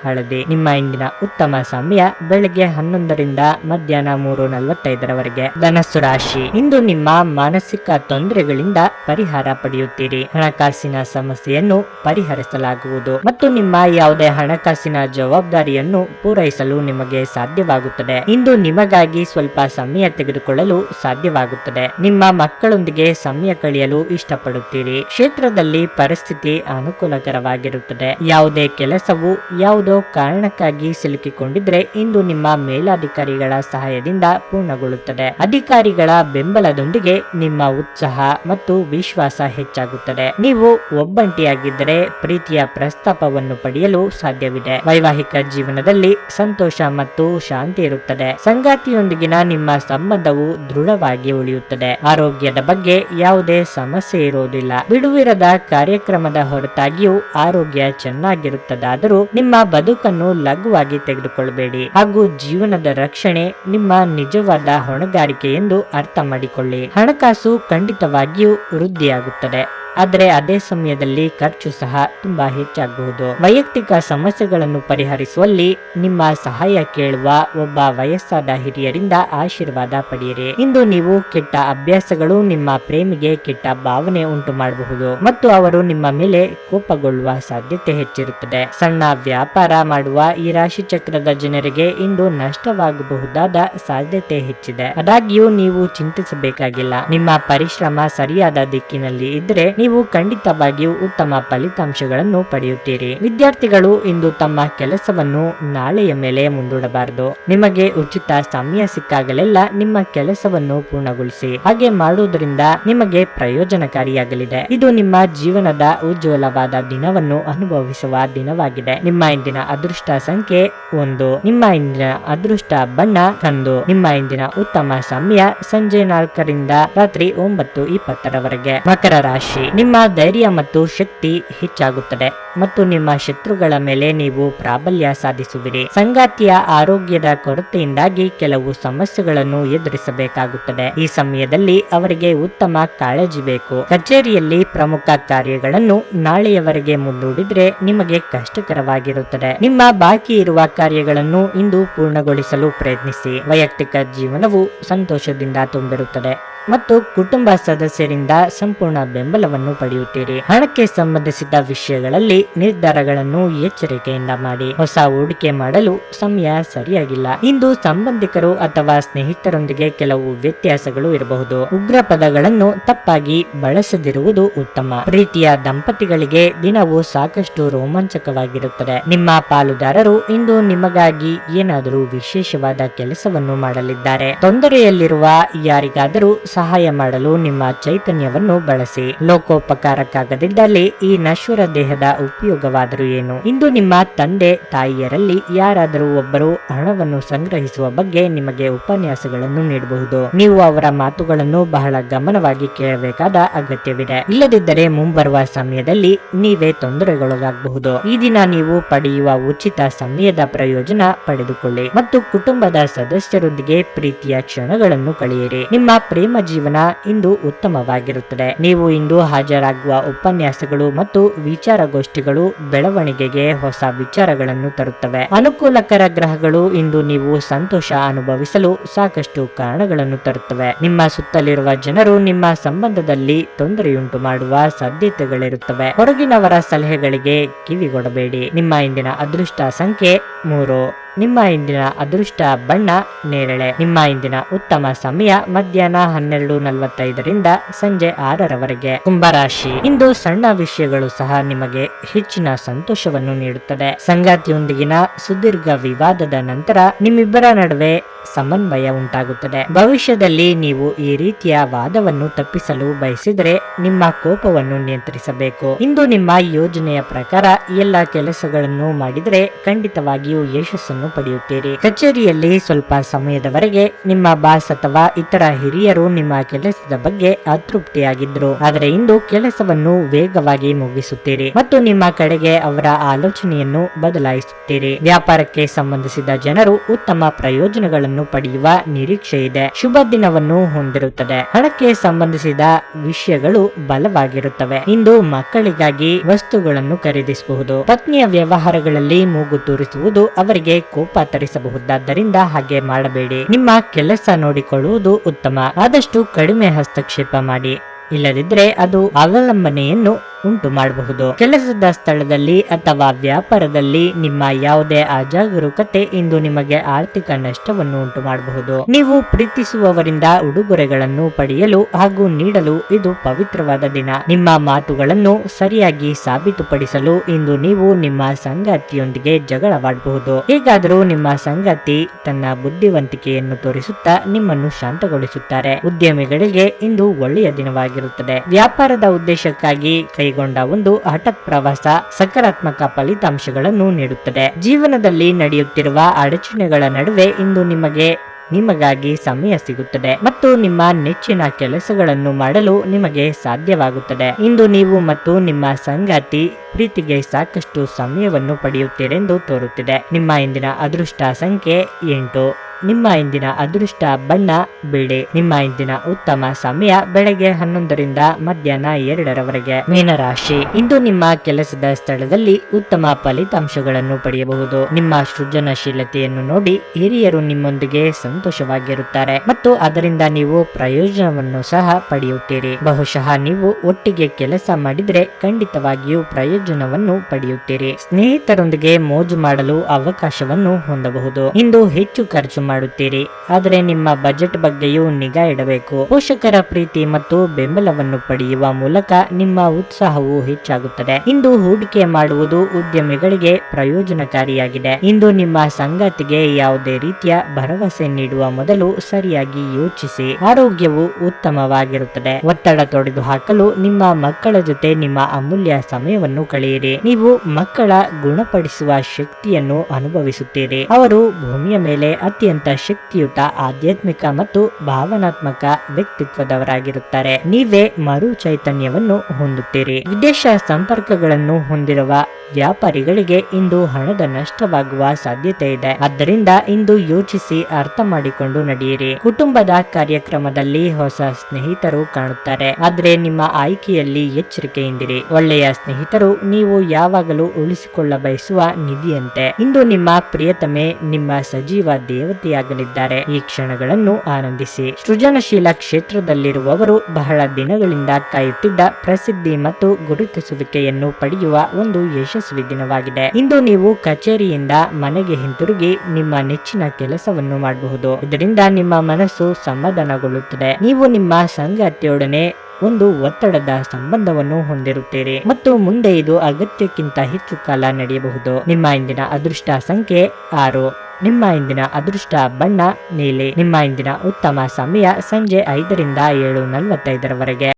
ಹಳದಿ. ನಿಮ್ಮ ಇಂದಿನ ಉತ್ತಮ ಸಮಯ ಬೆಳಗ್ಗೆ ಹನ್ನೊಂದರಿಂದ ಮಧ್ಯಾಹ್ನ ಮೂರು ನಲವತ್ತೈದರವರೆಗೆ. ಧನಸ್ಸು ರಾಶಿ. ಇಂದು ನಿಮ್ಮ ಮಾನಸಿಕ ತೊಂದರೆಗಳಿಂದ ಪರಿಹಾರ ಪಡೆಯುತ್ತೀರಿ. ಹಣಕಾಸಿನ ಸಮಸ್ಯೆಯನ್ನು ಪರಿಹರಿಸಲಾಗುವುದು. ಮತ್ತು ನಿಮ್ಮ ಯಾವುದೇ ಹಣಕಾಸಿನ ಜವಾಬ್ದಾರಿಯನ್ನು ಪೂರೈಸಲು ನಿಮಗೆ ಸಾಧ್ಯವಾಗುತ್ತದೆ. ಇಂದು ನಿಮಗಾಗಿ ಸ್ವಲ್ಪ ಸಮಯ ತೆಗೆದುಕೊಳ್ಳಲು ಸಾಧ್ಯವಾಗುತ್ತದೆ. ನಿಮ್ಮ ಮಕ್ಕಳೊಂದಿಗೆ ಸಮಯ ಕಳೆಯಲು ಇಷ್ಟಪಡುತ್ತೀರಿ. ಕ್ಷೇತ್ರದಲ್ಲಿ ಪರಿಸ್ಥಿತಿ ಅನುಕೂಲಕರವಾಗಿರುತ್ತದೆ. ಯಾವುದೇ ಕೆಲಸವು ಯಾವುದೋ ಕಾರಣಕ್ಕಾಗಿ ಸಿಲುಕಿಕೊಂಡಿದ್ರೆ ಇಂದು ನಿಮ್ಮ ಮೇಲಾಧಿಕಾರಿಗಳ ಸಹಾಯದಿಂದ ಪೂರ್ಣಗೊಳ್ಳುತ್ತದೆ. ಅಧಿಕಾರಿಗಳ ಬೆಂಬಲದೊಂದಿಗೆ ನಿಮ್ಮ ಉತ್ಸಾಹ ಮತ್ತು ವಿಶ್ವಾಸ ಹೆಚ್ಚಾಗುತ್ತದೆ. ನೀವು ಒಬ್ಬಂಟಿಯಾಗಿದ್ದರೆ ಪ್ರೀತಿಯ ಪ್ರಸ್ತಾಪವನ್ನು ಪಡೆಯಲು ಸಾಧ್ಯವಿದೆ. ವೈವಾಹಿಕ ಜೀವನದಲ್ಲಿ ಸಂತೋಷ ಮತ್ತು ಶಾಂತಿ ಇರುತ್ತದೆ. ಸಂಗಾತಿಯೊಂದಿಗಿನ ನಿಮ್ಮ ಸಂಬಂಧವು ದೃಢವಾಗಿ ಉಳಿಯುತ್ತದೆ. ಆರೋಗ್ಯದ ಬಗ್ಗೆ ಯಾವುದೇ ಸಮಸ್ಯೆ ಇರುವುದಿಲ್ಲ ಬಿಡುವಿರದ ಕಾರ್ಯಕ್ರಮದ ಹೊರತಾಗಿಯೂ ಆರೋಗ್ಯ ಚೆನ್ನಾಗಿರುತ್ತದಾದರೂ ನಿಮ್ಮ ಬದುಕನ್ನು ಲಘುವಾಗಿ ತೆಗೆದುಕೊಳ್ಳಬೇಡಿ ಹಾಗೂ ಜೀವನದ ರಕ್ಷಣೆ ನಿಮ್ಮ ನಿಜವಾದ ಹೊಣೆಗಾರಿಕೆ ಎಂದು ಅರ್ಥ ಮಾಡಿಕೊಳ್ಳಿ. ಹಣಕಾಸು ಖಂಡಿತವಾಗಿಯೂ ವೃದ್ಧಿಯಾಗುತ್ತದೆ. ಆದರೆ ಅದೇ ಸಮಯದಲ್ಲಿ ಖರ್ಚು ಸಹ ತುಂಬಾ ಹೆಚ್ಚಾಗಬಹುದು. ವೈಯಕ್ತಿಕ ಸಮಸ್ಯೆಗಳನ್ನು ಪರಿಹರಿಸುವಲ್ಲಿ ನಿಮ್ಮ ಸಹಾಯ ಕೇಳುವ ಒಬ್ಬ ವಯಸ್ಸಾದ ಹಿರಿಯರಿಂದ ಆಶೀರ್ವಾದ ಪಡೆಯಿರಿ. ಇಂದು ನೀವು ಕೆಟ್ಟ ಅಭ್ಯಾಸಗಳು ನಿಮ್ಮ ಪ್ರೇಮಿಗೆ ಕೆಟ್ಟ ಭಾವನೆ ಉಂಟು ಮಾಡಬಹುದು ಮತ್ತು ಅವರು ನಿಮ್ಮ ಮೇಲೆ ಕೋಪಗೊಳ್ಳುವ ಸಾಧ್ಯತೆ ಹೆಚ್ಚಿರುತ್ತದೆ. ಸಣ್ಣ ವ್ಯಾಪಾರ ಮಾಡುವ ಈ ರಾಶಿ ಚಕ್ರದ ಜನರಿಗೆ ಇಂದು ನಷ್ಟವಾಗಬಹುದಾದ ಸಾಧ್ಯತೆ ಹೆಚ್ಚಿದೆ. ಆದಾಗ್ಯೂ ನೀವು ಚಿಂತಿಸಬೇಕಾಗಿಲ್ಲ. ನಿಮ್ಮ ಪರಿಶ್ರಮ ಸರಿಯಾದ ದಿಕ್ಕಿನಲ್ಲಿ ಇದ್ದರೆ ನೀವು ಖಂಡಿತವಾಗಿಯೂ ಉತ್ತಮ ಫಲಿತಾಂಶಗಳನ್ನು ಪಡೆಯುತ್ತೀರಿ. ವಿದ್ಯಾರ್ಥಿಗಳು ಇಂದು ತಮ್ಮ ಕೆಲಸವನ್ನು ನಾಳೆಯ ಮೇಲೆ ಮುಂದೂಡಬಾರದು. ನಿಮಗೆ ಉಚಿತ ಸಮಯ ಸಿಕ್ಕಾಗಲೆಲ್ಲ ನಿಮ್ಮ ಕೆಲಸವನ್ನು ಪೂರ್ಣಗೊಳಿಸಿ. ಹಾಗೆ ಮಾಡುವುದರಿಂದ ನಿಮಗೆ ಪ್ರಯೋಜನಕಾರಿಯಾಗಲಿದೆ. ಇದು ನಿಮ್ಮ ಜೀವನದ ಉಜ್ವಲವಾದ ದಿನವನ್ನು ಅನುಭವಿಸುವ ದಿನವಾಗಿದೆ. ನಿಮ್ಮ ಇಂದಿನ ಅದೃಷ್ಟ ಸಂಖ್ಯೆ ಒಂದು. ನಿಮ್ಮ ಇಂದಿನ ಅದೃಷ್ಟ ಬಣ್ಣ ಕಂದು ನಿಮ್ಮ ಇಂದಿನ ಉತ್ತಮ ಸಮಯ ಸಂಜೆ ನಾಲ್ಕರಿಂದ ರಾತ್ರಿ ಒಂಬತ್ತು ಇಪ್ಪತ್ತರವರೆಗೆ. ಮಕರ ರಾಶಿ. ನಿಮ್ಮ ಧೈರ್ಯ ಮತ್ತು ಶಕ್ತಿ ಹೆಚ್ಚಾಗುತ್ತದೆ ಮತ್ತು ನಿಮ್ಮ ಶತ್ರುಗಳ ಮೇಲೆ ನೀವು ಪ್ರಾಬಲ್ಯ ಸಾಧಿಸುವಿರಿ. ಸಂಗಾತಿಯ ಆರೋಗ್ಯದ ಕೊರತೆಯಿಂದಾಗಿ ಕೆಲವು ಸಮಸ್ಯೆಗಳನ್ನು ಎದುರಿಸಬೇಕಾಗುತ್ತದೆ. ಈ ಸಮಯದಲ್ಲಿ ಅವರಿಗೆ ಉತ್ತಮ ಕಾಳಜಿ ಬೇಕು. ಕಚೇರಿಯಲ್ಲಿ ಪ್ರಮುಖ ಕಾರ್ಯಗಳನ್ನು ನಾಳೆಯವರೆಗೆ ಮುಂದೂಡಿದ್ರೆ ನಿಮಗೆ ಕಷ್ಟಕರವಾಗಿರುತ್ತದೆ. ನಿಮ್ಮ ಬಾಕಿ ಇರುವ ಕಾರ್ಯಗಳನ್ನು ಇಂದು ಪೂರ್ಣಗೊಳಿಸಲು ಪ್ರಯತ್ನಿಸಿ. ವೈಯಕ್ತಿಕ ಜೀವನವು ಸಂತೋಷದಿಂದ ತುಂಬಿರುತ್ತದೆ. ಮತ್ತು ಕುಟುಂಬ ಸದಸ್ಯರಿಂದ ಸಂಪೂರ್ಣ ಬೆಂಬಲವನ್ನು ಪಡೆಯುತ್ತೀರಿ. ಹಣಕ್ಕೆ ಸಂಬಂಧಿಸಿದ ವಿಷಯಗಳಲ್ಲಿ ನಿರ್ಧಾರಗಳನ್ನು ಎಚ್ಚರಿಕೆಯಿಂದ ಮಾಡಿ. ಹೊಸ ಹೂಡಿಕೆ ಮಾಡಲು ಸಮಯ ಸರಿಯಾಗಿಲ್ಲ. ಇಂದು ಸಂಬಂಧಿಕರು ಅಥವಾ ಸ್ನೇಹಿತರೊಂದಿಗೆ ಕೆಲವು ವ್ಯತ್ಯಾಸಗಳು ಇರಬಹುದು. ಉಗ್ರ ಪದಗಳನ್ನು ತಪ್ಪಾಗಿ ಬಳಸದಿರುವುದು ಉತ್ತಮ. ಪ್ರೀತಿಯ ದಂಪತಿಗಳಿಗೆ ದಿನವು ಸಾಕಷ್ಟು ರೋಮಾಂಚಕವಾಗಿರುತ್ತದೆ. ನಿಮ್ಮ ಪಾಲುದಾರರು ಇಂದು ನಿಮಗಾಗಿ ಏನಾದರೂ ವಿಶೇಷವಾದ ಕೆಲಸವನ್ನು ಮಾಡಲಿದ್ದಾರೆ. ತೊಂದರೆಯಲ್ಲಿರುವ ಯಾರಿಗಾದರೂ ಸಹಾಯ ಮಾಡಲು ನಿಮ್ಮ ಚೈತನ್ಯವನ್ನು ಬಳಸಿ. ಲೋಕೋಪಕಾರಕ್ಕಾಗದಿದ್ದಲ್ಲಿ ಈ ನಶ್ವರ ದೇಹದ ಉಪಯೋಗವಾದರೂ ಏನು? ಇಂದು ನಿಮ್ಮ ತಂದೆ, ತಾಯಿಯರಲ್ಲಿ ಯಾರಾದರೂ ಒಬ್ಬರು ಹಣವನ್ನು ಸಂಗ್ರಹಿಸುವ ಬಗ್ಗೆ ನಿಮಗೆ ಉಪನ್ಯಾಸಗಳನ್ನು ನೀಡಬಹುದು. ನೀವು ಅವರ ಮಾತುಗಳನ್ನು ಬಹಳ ಗಮನವಾಗಿ ಕೇಳಬೇಕಾದ ಅಗತ್ಯವಿದೆ. ಇಲ್ಲದಿದ್ದರೆ ಮುಂಬರುವ ಸಮಯದಲ್ಲಿ ನೀವೇ ತೊಂದರೆಗೊಳಗಾಗಬಹುದು. ಈ ದಿನ ನೀವು ಪಡೆಯುವ ಉಚಿತ ಸಮಯದ ಪ್ರಯೋಜನ ಪಡೆದುಕೊಳ್ಳಿ ಮತ್ತು ಕುಟುಂಬದ ಸದಸ್ಯರೊಂದಿಗೆ ಪ್ರೀತಿಯ ಕ್ಷಣಗಳನ್ನು ಕಳೆಯಿರಿ. ನಿಮ್ಮ ಪ್ರೇಮ ಜೀವನ ಇಂದು ಉತ್ತಮವಾಗಿರುತ್ತದೆ. ನೀವು ಇಂದು ಹಾಜರಾಗುವ ಉಪನ್ಯಾಸಗಳು ಮತ್ತು ವಿಚಾರಗೋಷ್ಠಿಗಳು ಬೆಳವಣಿಗೆಗೆ ಹೊಸ ವಿಚಾರಗಳನ್ನು ತರುತ್ತವೆ. ಅನುಕೂಲಕರ ಗ್ರಹಗಳು ಇಂದು ನೀವು ಸಂತೋಷ ಅನುಭವಿಸಲು ಸಾಕಷ್ಟು ಕಾರಣಗಳನ್ನು ತರುತ್ತವೆ. ನಿಮ್ಮ ಸುತ್ತಲಿರುವ ಜನರು ನಿಮ್ಮ ಸಂಬಂಧದಲ್ಲಿ ತೊಂದರೆಯುಂಟು ಮಾಡುವ ಸಾಧ್ಯತೆಗಳಿರುತ್ತವೆ. ಹೊರಗಿನವರ ಸಲಹೆಗಳಿಗೆ ಕಿವಿಗೊಡಬೇಡಿ. ನಿಮ್ಮ ಇಂದಿನ ಅದೃಷ್ಟ ಸಂಖ್ಯೆ ಮೂರು. ನಿಮ್ಮ ಇಂದಿನ ಅದೃಷ್ಟ ಬಣ್ಣ ನೇರಳೆ. ನಿಮ್ಮ ಇಂದಿನ ಉತ್ತಮ ಸಮಯ ಮಧ್ಯಾಹ್ನ ಹನ್ನೆರಡು ನಲವತ್ತೈದರಿಂದ ಸಂಜೆ ಆರರವರೆಗೆ. ಕುಂಭರಾಶಿ. ಇಂದು ಸಣ್ಣ ವಿಷಯಗಳು ಸಹ ನಿಮಗೆ ಹೆಚ್ಚಿನ ಸಂತೋಷವನ್ನು ನೀಡುತ್ತದೆ. ಸಂಗಾತಿಯೊಂದಿಗಿನ ಸುದೀರ್ಘ ವಿವಾದದ ನಂತರ ನಿಮ್ಮಿಬ್ಬರ ನಡುವೆ ಸಮನ್ವಯ ಉಂಟಾಗುತ್ತದೆ. ಭವಿಷ್ಯದಲ್ಲಿ ನೀವು ಈ ರೀತಿಯ ವಾದವನ್ನು ತಪ್ಪಿಸಲು ಬಯಸಿದರೆ ನಿಮ್ಮ ಕೋಪವನ್ನು ನಿಯಂತ್ರಿಸಬೇಕು. ಇಂದು ನಿಮ್ಮ ಯೋಜನೆಯ ಪ್ರಕಾರ ಎಲ್ಲ ಕೆಲಸಗಳನ್ನು ಮಾಡಿದರೆ ಖಂಡಿತವಾಗಿಯೂ ಯಶಸ್ಸನ್ನು ಪಡೆಯುತ್ತೀರಿ. ಕಚೇರಿಯಲ್ಲಿ ಸ್ವಲ್ಪ ಸಮಯದವರೆಗೆ ನಿಮ್ಮ ಬಾಸ್ ಅಥವಾ ಇತರ ಹಿರಿಯರು ನಿಮ್ಮ ಕೆಲಸದ ಬಗ್ಗೆ ಅತೃಪ್ತಿಯಾಗಿದ್ರು ಆದರೆ ಇಂದು ಕೆಲಸವನ್ನು ವೇಗವಾಗಿ ಮುಗಿಸುತ್ತೀರಿ ಮತ್ತು ನಿಮ್ಮ ಕಡೆಗೆ ಅವರ ಆಲೋಚನೆಯನ್ನು ಬದಲಾಯಿಸುತ್ತೀರಿ. ವ್ಯಾಪಾರಕ್ಕೆ ಸಂಬಂಧಿಸಿದ ಜನರು ಉತ್ತಮ ಪ್ರಯೋಜನಗಳನ್ನು ಬೆಂಬಲವನ್ನು ಪಡೆಯುವ ನಿರೀಕ್ಷೆ ಇದೆ. ಶುಭ ದಿನವನ್ನು ಹೊಂದಿರುತ್ತದೆ. ಹಣಕ್ಕೆ ಸಂಬಂಧಿಸಿದ ವಿಷಯಗಳು ಬಲವಾಗಿರುತ್ತವೆ. ಇಂದು ಮಕ್ಕಳಿಗಾಗಿ ವಸ್ತುಗಳನ್ನು ಖರೀದಿಸಬಹುದು. ಪತ್ನಿಯ ವ್ಯವಹಾರಗಳಲ್ಲಿ ಮೂಗು ತೂರಿಸುವುದು ಅವರಿಗೆ ಕೋಪ ತರಿಸಬಹುದಾದ್ದರಿಂದ ಹಾಗೆ ಮಾಡಬೇಡಿ. ನಿಮ್ಮ ಕೆಲಸ ನೋಡಿಕೊಳ್ಳುವುದು ಉತ್ತಮ. ಆದಷ್ಟು ಕಡಿಮೆ ಹಸ್ತಕ್ಷೇಪ ಮಾಡಿ. ಇಲ್ಲದಿದ್ರೆ ಅದು ಅವಲಂಬನೆಯನ್ನು ಉಂಟು ಮಾಡಬಹುದು. ಕೆಲಸದ ಸ್ಥಳದಲ್ಲಿ ಅಥವಾ ವ್ಯಾಪಾರದಲ್ಲಿ ನಿಮ್ಮ ಯಾವುದೇ ಅಜಾಗರೂಕತೆ ಇಂದು ನಿಮಗೆ ಆರ್ಥಿಕ ನಷ್ಟವನ್ನು ಉಂಟು ಮಾಡಬಹುದು. ನೀವು ಪ್ರೀತಿಸುವವರಿಂದ ಉಡುಗೊರೆಗಳನ್ನು ಪಡೆಯಲು ಹಾಗೂ ನೀಡಲು ಇದು ಪವಿತ್ರವಾದ ದಿನ. ನಿಮ್ಮ ಮಾತುಗಳನ್ನು ಸರಿಯಾಗಿ ಸಾಬೀತುಪಡಿಸಲು ಇಂದು ನೀವು ನಿಮ್ಮ ಸಂಗಾತಿಯೊಂದಿಗೆ ಜಗಳವಾಡಬಹುದು. ಹೇಗಾದರೂ ನಿಮ್ಮ ಸಂಗಾತಿ ತನ್ನ ಬುದ್ಧಿವಂತಿಕೆಯನ್ನು ತೋರಿಸುತ್ತಾ ನಿಮ್ಮನ್ನು ಶಾಂತಗೊಳಿಸುತ್ತಾರೆ. ಉದ್ಯಮಿಗಳಿಗೆ ಇಂದು ಒಳ್ಳೆಯ ದಿನವಾಗಿರುತ್ತದೆ. ವ್ಯಾಪಾರದ ಉದ್ದೇಶಕ್ಕಾಗಿ ಕೈಗೊಂಡ ಒಂದು ಹಠಾತ್ ಪ್ರವಾಸ ಸಕಾರಾತ್ಮಕ ಫಲಿತಾಂಶಗಳನ್ನು ನೀಡುತ್ತದೆ. ಜೀವನದಲ್ಲಿ ನಡೆಯುತ್ತಿರುವ ಅಡಚಣೆಗಳ ನಡುವೆ ಇಂದು ನಿಮಗೆ, ನಿಮಗಾಗಿ ಸಮಯ ಸಿಗುತ್ತದೆ ಮತ್ತು ನಿಮ್ಮ ನೆಚ್ಚಿನ ಕೆಲಸಗಳನ್ನು ಮಾಡಲು ನಿಮಗೆ ಸಾಧ್ಯವಾಗುತ್ತದೆ. ಇಂದು ನೀವು ಮತ್ತು ನಿಮ್ಮ ಸಂಗಾತಿ ಪ್ರೀತಿಗೆ ಸಾಕಷ್ಟು ಸಮಯವನ್ನು ಪಡೆಯುತ್ತೀರೆಂದು ತೋರುತ್ತಿದೆ. ನಿಮ್ಮ ಇಂದಿನ ಅದೃಷ್ಟ ಸಂಖ್ಯೆ ಎಂಟು. ನಿಮ್ಮ ಇಂದಿನ ಅದೃಷ್ಟ ಬಣ್ಣ, ಬಿಳಿ. ನಿಮ್ಮ ಇಂದಿನ ಉತ್ತಮ ಸಮಯ ಬೆಳಗ್ಗೆ ಹನ್ನೊಂದರಿಂದ ಮಧ್ಯಾಹ್ನ ಎರಡರವರೆಗೆ. ಮೀನರಾಶಿ. ಇಂದು ನಿಮ್ಮ ಕೆಲಸದ ಸ್ಥಳದಲ್ಲಿ ಉತ್ತಮ ಫಲಿತಾಂಶಗಳನ್ನು ಪಡೆಯಬಹುದು. ನಿಮ್ಮ ಸೃಜನಶೀಲತೆಯನ್ನು ನೋಡಿ ಹಿರಿಯರು ನಿಮ್ಮೊಂದಿಗೆ ಸಂತೋಷವಾಗಿರುತ್ತಾರೆ. ಮತ್ತು ಅದರಿಂದ ನೀವು ಪ್ರಯೋಜನವನ್ನು ಸಹ ಪಡೆಯುತ್ತೀರಿ. ಬಹುಶಃ ನೀವು ಒಟ್ಟಿಗೆ ಕೆಲಸ ಮಾಡಿದ್ರೆ ಖಂಡಿತವಾಗಿಯೂ ಪ್ರಯೋಜನವನ್ನು ಪಡೆಯುತ್ತೀರಿ. ಸ್ನೇಹಿತರೊಂದಿಗೆ ಮೋಜು ಮಾಡಲು ಅವಕಾಶವನ್ನು ಹೊಂದಬಹುದು. ಇಂದು ಹೆಚ್ಚು ಖರ್ಚು ಮಾಡುತ್ತೀರಿ. ಆದರೆ ನಿಮ್ಮ ಬಜೆಟ್ ಬಗ್ಗೆಯೂ ನಿಗಾ ಇಡಬೇಕು. ಪೋಷಕರ ಪ್ರೀತಿ ಮತ್ತು ಬೆಂಬಲವನ್ನು ಪಡೆಯುವ ಮೂಲಕ ನಿಮ್ಮ ಉತ್ಸಾಹವು ಹೆಚ್ಚಾಗುತ್ತದೆ. ಇಂದು ಹೂಡಿಕೆ ಮಾಡುವುದು ಉದ್ಯಮಿಗಳಿಗೆ ಪ್ರಯೋಜನಕಾರಿಯಾಗಿದೆ. ಇಂದು ನಿಮ್ಮ ಸಂಗಾತಿಗೆ ಯಾವುದೇ ರೀತಿಯ ಭರವಸೆ ನೀಡುವ ಮೊದಲು ಸರಿಯಾಗಿ ಯೋಚಿಸಿ. ಆರೋಗ್ಯವು ಉತ್ತಮವಾಗಿರುತ್ತದೆ. ಒತ್ತಡ ತೊಡೆದು ಹಾಕಲು ನಿಮ್ಮ ಮಕ್ಕಳ ಜೊತೆ ನಿಮ್ಮ ಅಮೂಲ್ಯ ಸಮಯವನ್ನು ಕಳೆಯಿರಿ. ನೀವು ಮಕ್ಕಳ ಗುಣಪಡಿಸುವ ಶಕ್ತಿಯನ್ನು ಅನುಭವಿಸುತ್ತೀರಿ. ಅವರು ಭೂಮಿಯ ಮೇಲೆ ಅತ್ಯಂತ ಶಕ್ತಿಯುತ, ಆಧ್ಯಾತ್ಮಿಕ ಮತ್ತು ಭಾವನಾತ್ಮಕ ವ್ಯಕ್ತಿತ್ವದವರಾಗಿರುತ್ತಾರೆ. ನೀವೇ ಮರು ಚೈತನ್ಯವನ್ನು ಹೊಂದುತ್ತೀರಿ. ವಿದೇಶ ಸಂಪರ್ಕಗಳನ್ನು ಹೊಂದಿರುವ ವ್ಯಾಪಾರಿಗಳಿಗೆ ಇಂದು ಹಣದ ನಷ್ಟವಾಗುವ ಸಾಧ್ಯತೆ ಇದೆ. ಆದ್ದರಿಂದ ಇಂದು ಯೋಚಿಸಿ ಅರ್ಥ ಮಾಡಿಕೊಂಡು ನಡೆಯಿರಿ. ಕುಟುಂಬದ ಕಾರ್ಯಕ್ರಮದಲ್ಲಿ ಹೊಸ ಸ್ನೇಹಿತರು ಕಾಣುತ್ತಾರೆ. ಆದರೆ ನಿಮ್ಮ ಆಯ್ಕೆಯಲ್ಲಿ ಎಚ್ಚರಿಕೆಯಿಂದಿರಿ. ಒಳ್ಳೆಯ ಸ್ನೇಹಿತರು ನೀವು ಯಾವಾಗಲೂ ಉಳಿಸಿಕೊಳ್ಳ ಬಯಸುವ ನಿಧಿಯಂತೆ. ಇಂದು ನಿಮ್ಮ ಪ್ರಿಯತಮೆ, ನಿಮ್ಮ ಸಜೀವ ದೇವತೆಯಾಗಲಿದ್ದಾರೆ ಈ ಕ್ಷಣಗಳನ್ನು ಆನಂದಿಸಿ. ಸೃಜನಶೀಲ ಕ್ಷೇತ್ರದಲ್ಲಿರುವವರು ಬಹಳ ದಿನಗಳಿಂದ ಕಾಯುತ್ತಿದ್ದ ಪ್ರಸಿದ್ಧಿ ಮತ್ತು ಗುರುತಿಸುವಿಕೆಯನ್ನು ಪಡೆಯುವ ಒಂದು ಯಶಸ್ವಿ ದಿನವಾಗಿದೆ. ಇಂದು ನೀವು ಕಚೇರಿಯಿಂದ ಮನೆಗೆ ಹಿಂತಿರುಗಿ ನಿಮ್ಮ ನೆಚ್ಚಿನ ಕೆಲಸವನ್ನು ಮಾಡಬಹುದು. ಇದರಿಂದ ನಿಮ್ಮ ಮನಸ್ಸು ಸಮಾಧಾನಗೊಳ್ಳುತ್ತದೆ. ನೀವು ನಿಮ್ಮ ಸಂಗಾತಿಯೊಡನೆ ಒಂದು ಒತ್ತಡದ ಸಂಬಂಧವನ್ನು ಹೊಂದಿರುತ್ತೀರಿ ಮತ್ತು ಮುಂದೆ ಇದು ಅಗತ್ಯಕ್ಕಿಂತ ಹೆಚ್ಚು ಕಾಲ ನಡೆಯಬಹುದು. ನಿಮ್ಮ ಇಂದಿನ ಅದೃಷ್ಟ ಸಂಖ್ಯೆ ಆರು. ನಿಮ್ಮ ಇಂದಿನ ಅದೃಷ್ಟ ಬಣ್ಣ ನೀಲಿ ನಿಮ್ಮ ಇಂದಿನ ಉತ್ತಮ ಸಮಯ ಸಂಜೆ ಐದರಿಂದ ಏಳು ನಲವತ್ತೈದರವರೆಗೆ.